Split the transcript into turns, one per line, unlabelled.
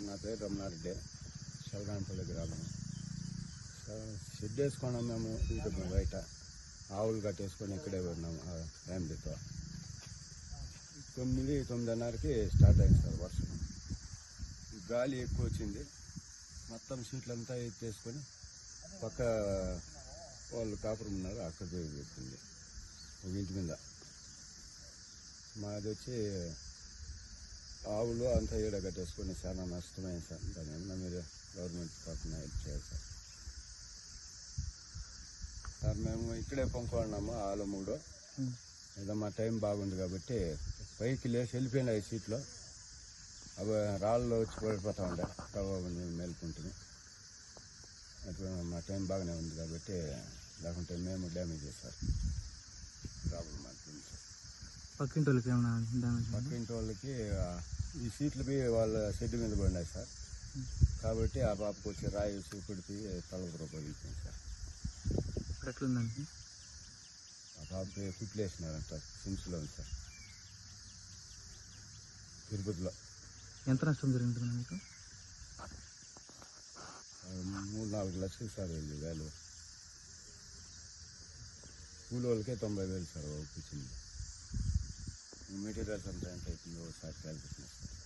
నా పేరు రమణారెడ్డి. శలగానపల్లి గ్రామం. స- షెడ్ వేసుకున్నాం మేము ఇంటి బయట. ఆవులు కట్టేసుకొని ఇక్కడే ఉన్నాము ఫ్యామిలీతో. తొమ్మిది తొమ్మిదిన్నరకి స్టార్ట్ అయింది సార్ వర్షం. గాలి ఎక్కువ వచ్చింది. మొత్తం సీట్లంతా ఎత్తేసుకొని పక్క వాళ్ళు కాపురం ఉన్నారు అక్కడ పోయి పెట్టింది ఒక ఇంటి మీద. మాది వచ్చి ఆవులు అంతా ఈడ కట్టేసుకొని చాలా నష్టమైంది సార్. దాని ఏమన్నా మీరు గవర్నమెంట్ తరఫున హెల్ప్ చేయాలి సార్. సార్ మేము ఇక్కడే పొందుకున్నాము ఆలు మూడు. ఏదో మా టైం బాగుంది కాబట్టి పైకి లేచి వెళ్ళిపోయినాయి సీట్లో. అవి రాళ్ళు వచ్చి పడిపోతా ఉండే. కాబట్టి మేలుకుంటుంది. అట్లా మా టైం బాగానే ఉంది కాబట్టి లేకుంటే మేము డ్యామేజ్ చేశారు ప్రాబ్లం అవుతుంది సార్
పక్కింటి వాళ్ళకి ఏమైనా డ్యామేజ్ ఉందా?
పక్కింటి వాళ్ళకి ఈ సీట్లు పోయి వాళ్ళ షెడ్ మీద పడినాయి సార్. కాబట్టి ఆ పాపకు వచ్చి రాయి పెడితే తలపుర పగిలిపోయింది సార్.
ఇప్పుడు ఎట్లుందండి?
ఆ పాపకి కుట్లు వేసినారంట సిమ్స్లో ఉంది సార్. తిరుపతిలో.
ఎంత నష్టం జరిగింటుంది మీకు?
మూడు నాలుగు లక్షలు సార్ వెళ్ళి వేలు. కూలి వాళ్ళకే తొంభై వేలు సార్ ఒప్పించింది మెటీరియల్స్ అంతా ఎంత అవుతుందో ఒకసారి క్యాల్కులేషన్ సార్